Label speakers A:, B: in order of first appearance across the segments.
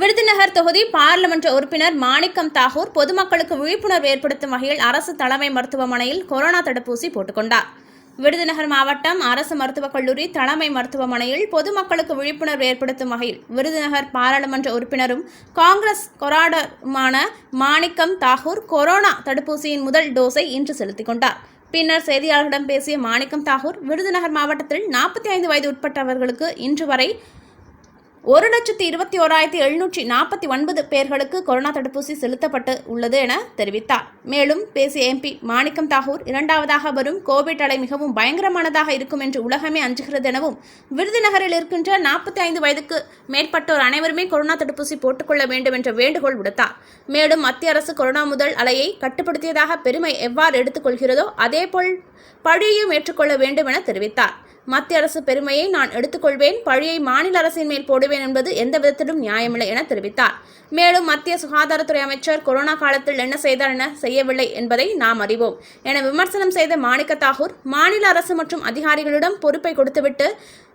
A: விருதுநகர் தொகுதி பாராளுமன்ற உறுப்பினர் மாணிக்கம் தாகூர் பொதுமக்களுக்கு விழிப்புணர்வு ஏற்படுத்தும் வகையில் அரசு தலைமை மருத்துவமனையில் கொரோனா தடுப்பூசி போட்டுக்கொண்டார் விருதுநகர் மாவட்டம் அரசு மருத்துவக் கல்லூரி தலைமை மருத்துவமனையில் பொதுமக்களுக்கு விழிப்புணர்வு ஏற்படுத்தும் வகையில் விருதுநகர் பாராளுமன்ற உறுப்பினரும் காங்கிரஸ் கொராடருமான மாணிக்கம் தாகூர் கொரோனா தடுப்பூசியின் முதல் டோஸை இன்று செலுத்திக் கொண்டார். பின்னர் செய்தியாளர்களிடம் பேசிய மாணிக்கம் தாகூர் விருதுநகர் மாவட்டத்தில் நாற்பத்தி ஐந்து வயது உட்பட்டவர்களுக்கு இன்று வரை ஒரு லட்சத்தி இருபத்தி ஓராயிரத்தி எழுநூற்றி நாற்பத்தி ஒன்பது பேர்களுக்கு கொரோனா தடுப்பூசி செலுத்தப்பட்டு உள்ளது என தெரிவித்தார். மேலும் பேசிய எம்பி மாணிக்கம் தாகூர் இரண்டாவதாக வரும் கோவிட் அலை மிகவும் பயங்கரமானதாக இருக்கும் என்று உலகமே அஞ்சுகிறது எனவும் விருதுநகரில் இருக்கின்ற நாற்பத்தி ஐந்து வயதுக்கு மேற்பட்டோர் அனைவருமே கொரோனா தடுப்பூசி போட்டுக்கொள்ள வேண்டும் என்ற வேண்டுகோள் விடுத்தார். மேலும் மத்திய அரசு கொரோனா முதல் அலையை கட்டுப்படுத்தியதாக பெருமை எவ்வாறு எடுத்துக்கொள்கிறதோ அதேபோல் பழியையும் ஏற்றுக்கொள்ள வேண்டும் என தெரிவித்தார். மத்திய அரசு பெருமையை நான் எடுத்துக்கொள்வேன். பழியை மாநில அரசின் மேல் போடுவேன் என்பது எந்த விதத்திலும் நியாயமில்லை என தெரிவித்தார். மேலும் மத்திய சுகாதாரத்துறை அமைச்சர் கொரோனா காலத்தில் என்ன செய்தார் என செய்யவில்லை என்பதை நாம் அறிவோம். என விமர்சனம் செய்த மாணிக்க தாகூர் மாநில அரசு மற்றும் அதிகாரிகளிடம் பொறுப்பை கொடுத்துவிட்டு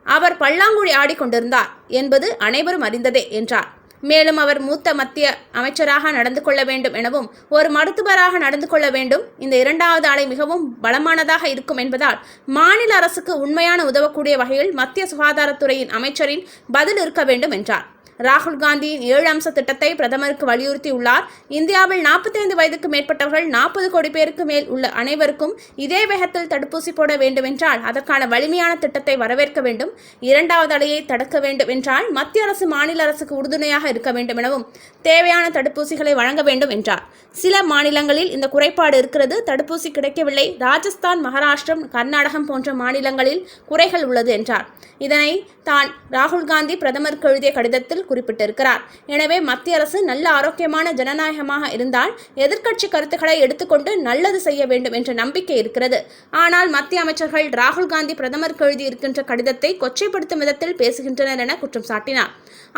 A: அவர் பல்லாங்குழி ஆடிக்கொண்டிருந்தார் என்பது அனைவரும் அறிந்ததே என்றார். மேலும் அவர் மூத்த மத்திய அமைச்சராக நடந்து கொள்ள வேண்டும் எனவும் ஒரு மருத்துவராக நடந்து கொள்ள வேண்டும். இந்த இரண்டாவது ஆலை மிகவும் பலமானதாக இருக்கும் என்பதால் மாநில அரசுக்கு உண்மையான உதவக்கூடிய வகையில் மத்திய சுகாதாரத்துறையின் அமைச்சரின் பதில் இருக்க வேண்டும் என்றார். ராகுல் காந்தியின் ஏழு அம்ச திட்டத்தை பிரதமருக்கு வலியுறுத்தியுள்ளார். இந்தியாவில் 45 வயதுக்கு மேற்பட்டவர்கள் நாற்பது கோடி பேருக்கு மேல் உள்ள அனைவருக்கும் இதே வேகத்தில் தடுப்பூசி போட வேண்டுமென்றால் அதற்கான வலிமையான திட்டத்தை வரவேற்க வேண்டும். இரண்டாவது அலையை தடுக்க வேண்டும் என்றால் மத்திய அரசு மாநில அரசுக்கு உறுதுணையாக இருக்க வேண்டும் எனவும் தேவையான தடுப்பூசிகளை வழங்க வேண்டும் என்றார். சில மாநிலங்களில் இந்த குறைபாடு இருக்கிறது. தடுப்பூசி கிடைக்கவில்லை. ராஜஸ்தான் மகாராஷ்டிரம் கர்நாடகம் போன்ற மாநிலங்களில் குறைகள் உள்ளது என்றார். இதனை தான் ராகுல் காந்தி பிரதமருக்கு எழுதிய கடிதத்தில் குறிப்பிட்டிருக்கிறார். எனவே மத்திய அரசு நல்ல ஆரோக்கியமான ஜனநாயகமாக இருந்தால் எதிர்க்கட்சி கருத்துக்களை எடுத்துக்கொண்டு நல்லது செய்ய வேண்டும் என்ற நம்பிக்கை இருக்கிறது. ஆனால் மத்திய அமைச்சர்கள் ராகுல் காந்தி பிரதமருக்கு எழுதியிருக்கின்ற கடிதத்தை கொச்சைப்படுத்தும் விதத்தில் பேசுகின்றனர் என குற்றம் சாட்டினார்.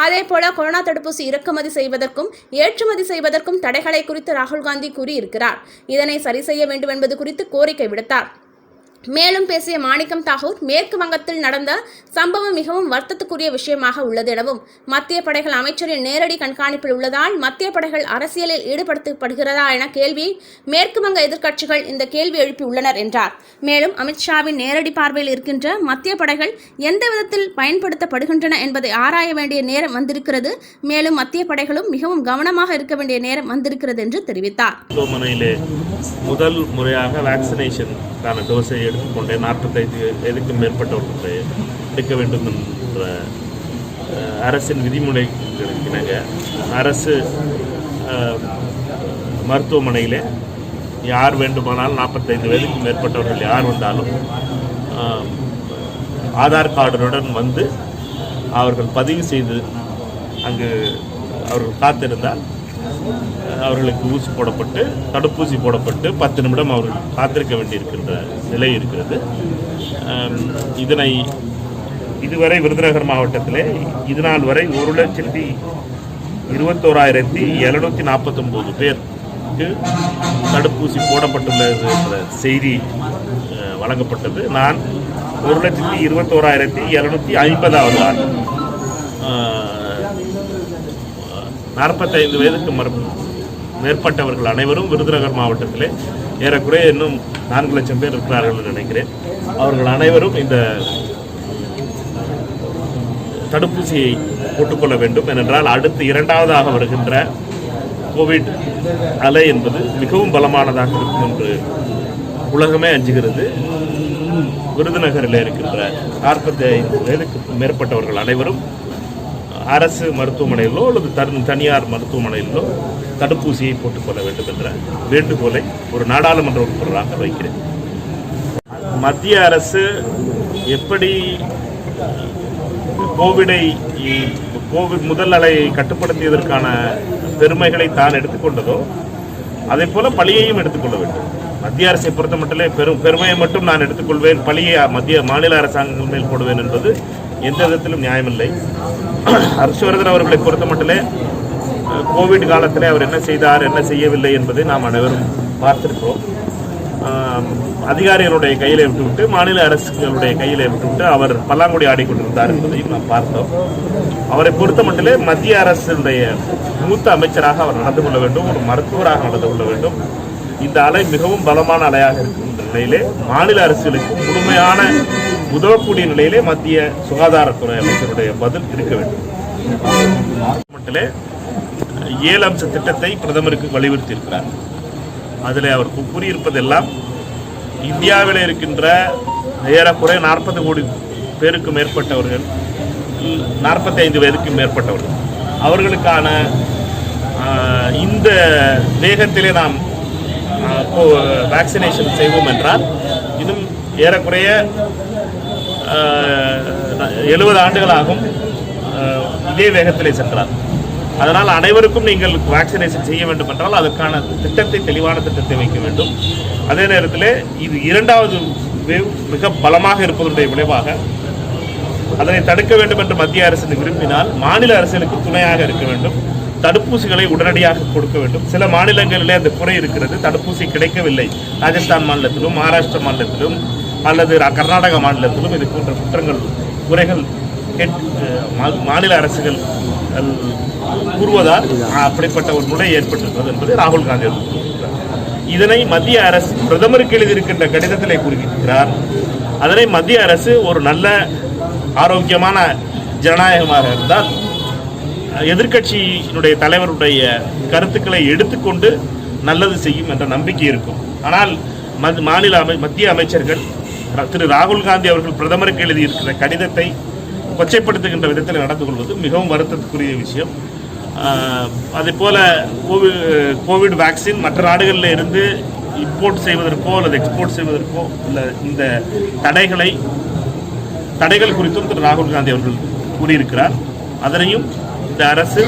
A: அதேபோல கொரோனா தடுப்பூசி இறக்குமதி செய்வதற்கும் ஏற்றுமதி செய்வதற்கும் தடைகளை குறித்து ராகுல் காந்தி கூறியிருக்கிறார். இதனை சரி செய்ய வேண்டும் என்பது குறித்து கோரிக்கை விடுத்தார். மேலும் பேசிய மாணிக்கம் தாகூர் மேற்கு வங்கத்தில் நடந்த சம்பவம் மிகவும் வருத்தத்துக்குரிய விஷயமாக உள்ளது எனவும் மத்திய படைகள் அமைச்சரின் நேரடி கண்காணிப்பில் உள்ளதால் மத்திய படைகள் அரசியலில் ஈடுபடுத்தப்படுகிறதா என கேள்வி மேற்கு வங்க எதிர்க்கட்சிகள் இந்த கேள்வி எழுப்பியுள்ளனர் என்றார். மேலும் அமித்ஷாவின் நேரடி பார்வையில் இருக்கின்ற மத்திய படைகள் எந்த விதத்தில் பயன்படுத்தப்படுகின்றன என்பதை ஆராய வேண்டிய நேரம் வந்திருக்கிறது. மேலும் மத்திய படைகளும் மிகவும் கவனமாக இருக்க வேண்டிய நேரம் வந்திருக்கிறது என்று தெரிவித்தார்.
B: முதல் முறையாக டோஸை எடுத்துக்கொண்டே நாற்பத்தைந்து எதுக்கும் மேற்பட்டவர்களுக்கு எடுக்க வேண்டும் என்ற அரசின் விதிமுறைகளுக்கு அரசு மருத்துவமனையிலே யார் வேண்டுமானாலும் நாற்பத்தைந்து வயதுக்கு மேற்பட்டவர்கள் யார் வந்தாலும் ஆதார் கார்டுடன் வந்து அவர்கள் பதிவு செய்து அங்கு அவர்கள் காத்திருந்தால் அவர்களுக்கு ஊசி போடப்பட்டு தடுப்பூசி போடப்பட்டு பத்து நிமிடம் அவர்கள் காத்திருக்க வேண்டியிருக்கின்ற நிலை இருக்கிறது. இதனை இதுவரை விருதுநகர் மாவட்டத்திலே இது நாள் வரை ஒரு லட்சத்தி இருபத்தோராயிரத்தி எழுநூற்றி நாற்பத்தொம்போது பேருக்கு தடுப்பூசி போடப்பட்டுள்ளது என்ற செய்தி வழங்கப்பட்டது. நான் ஒரு லட்சத்தி இருபத்தோராயிரத்தி எழுநூற்றி ஐம்பதாவது ஆள் நாற்பத்தைந்து வயதுக்கு மறு மேற்பட்டவர்கள் அனைவரும் விருதுநகர் மாவட்டத்திலே ஏறக்குறைய இன்னும் நான்கு லட்சம் பேர் இருக்கிறார்கள் என்று நினைக்கிறேன். அவர்கள் அனைவரும் இந்த தடுப்பூசியை போட்டுக்கொள்ள வேண்டும். ஏனென்றால் அடுத்து இரண்டாவதாக வருகின்ற கோவிட் அலை என்பது மிகவும் பலமானதாக இருக்கும் என்று உலகமே அஞ்சுகிறது. விருதுநகரில் இருக்கின்ற நாற்பத்தி ஐந்து வயதுக்கு மேற்பட்டவர்கள் அனைவரும் அரசு மருத்துவமனையிலோ அல்லது தன் தனியார் மருத்துவமனையிலோ தடுப்பூசியை போட்டுக்கொள்ள வேண்டும் என்ற வேண்டுகோளை ஒரு நாடாளுமன்ற உறுப்பினராக வைக்கிறேன். மத்திய அரசு எப்படி கோவிடை கோவிட் முதல் அலையை கட்டுப்படுத்தியதற்கான பெருமைகளை தான் எடுத்துக்கொண்டதோ அதே போல பழியையும் எடுத்துக்கொள்ள வேண்டும். மத்திய அரசை பொறுத்த மட்டிலே பெரும் பெருமையை மட்டும் நான் எடுத்துக்கொள்வேன் பழியை மத்திய மாநில அரசாங்கங்கள் மேல் போடுவேன் என்பது எந்த விதத்திலும் நியாயமில்லை. ஹர்ஷவர்தன் அவர்களை பொறுத்த மட்டிலே கோவிட் காலத்தில் அவர் என்ன செய்தார் என்ன செய்யவில்லை என்பதை நாம் அனைவரும் பார்த்திருக்கிறோம். அதிகாரிகளுடைய கையில விட்டுவிட்டு மாநில அரசுகளுடைய கையில விட்டுவிட்டு அவர் பல்லாங்குடி ஆடிக்கொண்டிருந்தார் என்பதையும் நாம் பார்த்தோம். அவரை பொறுத்த மட்டிலே மத்திய அரசுடைய மூத்த அமைச்சராக அவர் நடந்து கொள்ள வேண்டும் ஒரு மருத்துவராக நடந்து கொள்ள வேண்டும். இந்த அலை மிகவும் பலமான அலையாக இருக்கின்ற நிலையிலே மாநில அரசுகளுக்கு முழுமையான உதவக்கூடிய நிலையிலே மத்திய சுகாதாரத்துறை அமைச்சருடைய பதில் இருக்க வேண்டும். மட்டிலே ஏழு அம்ச திட்டத்தை பிரதமருக்கு வலியுறுத்தி இருக்கிறார் அதில் அவர் கூறியிருப்பதெல்லாம் இந்தியாவில் இருக்கின்ற ஏறக்குறைய நாற்பது கோடி பேருக்கு மேற்பட்டவர்கள் நாற்பத்தி ஐந்து வயதுக்கு மேற்பட்டவர்கள். அவர்களுக்கான இந்த வேகத்திலே நாம் வேக்சினேஷன் செய்வோம் என்றால் இன்னும் ஏறக்குறைய எழுபது ஆண்டுகளாகும் இதே வேகத்திலே சென்றார். அதனால் அனைவருக்கும் நீங்கள் வேக்சினேஷன் செய்ய வேண்டும் என்றால் அதற்கான திட்டத்தை தெளிவான திட்டத்தை வைக்க வேண்டும். அதே நேரத்தில் இது இரண்டாவது வேவ் மிக பலமாக இருப்பதனுடைய விளைவாக அதனை தடுக்க வேண்டும் என்று மத்திய அரசு விரும்பினால் மாநில அரசுகளுக்கு துணையாக இருக்க வேண்டும். தடுப்பூசிகளை உடனடியாக கொடுக்க வேண்டும். சில மாநிலங்களிலே அந்த குறை இருக்கிறது. தடுப்பூசி கிடைக்கவில்லை. ராஜஸ்தான் மாநிலத்திலும் மகாராஷ்டிரா மாநிலத்திலும் அல்லது கர்நாடக மாநிலத்திலும் இது போன்ற குற்றங்கள் குறைகள் மா- மாநில அரசுகள் கூறுவதால் அப்படிப்பட்ட ஒரு நிலை ஏற்பட்டிருக்கிறது என்பதை ராகுல் காந்தி இதனை மத்திய அரசு பிரதமருக்கு எழுதியிருக்கின்ற கடிதத்திலே கூறுகிறார் அதனை மத்திய அரசு ஒரு நல்ல ஆரோக்கியமான ஜனநாயகமாக இருந்தால் எதிர்க்கட்சியினுடைய தலைவருடைய கருத்துக்களை எடுத்துக்கொண்டு நல்லது செய்யும் என்ற நம்பிக்கை இருக்கும். ஆனால் மாநில அமை மத்திய அமைச்சர்கள் திரு ராகுல் காந்தி அவர்கள் பிரதமருக்கு எழுதியிருக்கிற கடிதத்தை கொச்சைப்படுத்துகின்ற விதத்தில் நடந்து கொள்வது மிகவும் வருத்தத்துக்குரிய விஷயம். அதே போல கோவிட் வேக்சின் மற்ற நாடுகளில் இருந்து இம்போர்ட் செய்வதற்கோ அல்லது எக்ஸ்போர்ட் செய்வதற்கோ இல்லை இந்த தடைகளை தடைகள் குறித்தும் திரு ராகுல் காந்தி அவர்கள் கூறியிருக்கிறார். அதனையும் இந்த அரசு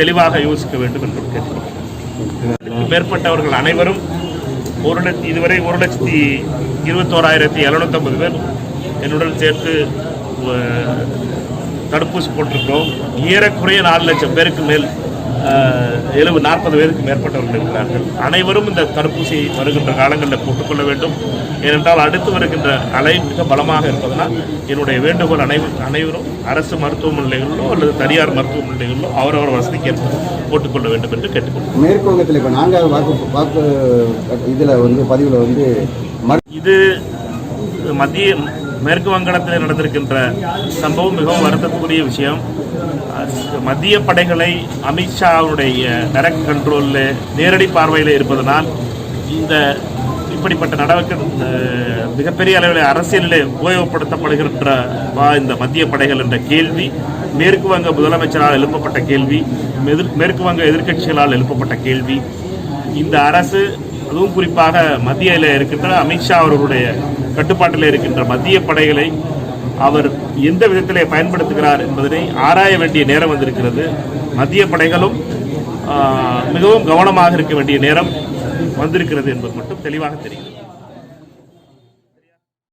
B: தெளிவாக யோசிக்க வேண்டும் என்றும் கேட்டுக்கொள்கிறேன் மேற்பட்டவர்கள் அனைவரும் ஒரு இதுவரை ஒரு லட்சத்தி இருபத்தோராயிரத்தி எழுநூத்தம்பது பேர் என்னுடன் சேர்த்து தடுப்பூசி போட்டிருக்கிறோம். ஏறக்குறைய நாலு லட்சம் பேருக்கு மேல் எழுபது நாற்பது பேருக்கு மேற்பட்டவர்கள் இருக்கிறார்கள். அனைவரும் இந்த தடுப்பூசியை வருகின்ற காலங்களில் போட்டுக்கொள்ள வேண்டும். ஏனென்றால் அடுத்து வருகின்ற அலை மிக பலமாக இருப்பதனால் என்னுடைய வேண்டுகோள் அனைவரும் அனைவரும் அரசு மருத்துவமனைகளிலோ அல்லது தனியார் மருத்துவமனைகளிலோ அவரவர் வசதிக்கேற்ப போட்டுக்கொள்ள வேண்டும் என்று கேட்டுக்கொள்கிறேன்
C: மேற்குவங்கத்தில் இப்போ நான்காவது வாக்கு வாக்கு இதில் வந்து பதிவில் வந்து
B: இது மத்திய மேற்கு வங்கடத்தில் நடந்திருக்கின்ற சம்பவம் மிகவும் வருத்தக்கூடிய விஷயம். மத்திய படைகளை அமித்ஷாவுடைய டைரக்ட் கண்ட்ரோலில் நேரடி பார்வையில் இருப்பதனால் இந்த இப்படிப்பட்ட நடவடிக்கை மிகப்பெரிய அளவில் அரசியலிலே உபயோகப்படுத்தப்படுகின்ற இந்த மத்திய படைகள் என்ற கேள்வி மேற்கு வங்க முதலமைச்சரால் எழுப்பப்பட்ட கேள்வி எதிர் மேற்கு வங்க எதிர்க்கட்சிகளால் எழுப்பப்பட்ட கேள்வி. இந்த அரசு அதுவும் குறிப்பாக மத்தியில் இருக்கின்ற அமித்ஷா அவர்களுடைய கட்டுப்பாட்டில் இருக்கின்ற மத்திய படைகளை அவர் எந்த விதத்திலே பயன்படுத்துகிறார் என்பதனை ஆராய வேண்டிய நேரம் வந்திருக்கிறது. மத்திய படைகளும் மிகவும் கவனமாக இருக்க வேண்டிய நேரம் வந்திருக்கிறது என்பது மட்டும் தெளிவாக தெரிகிறது.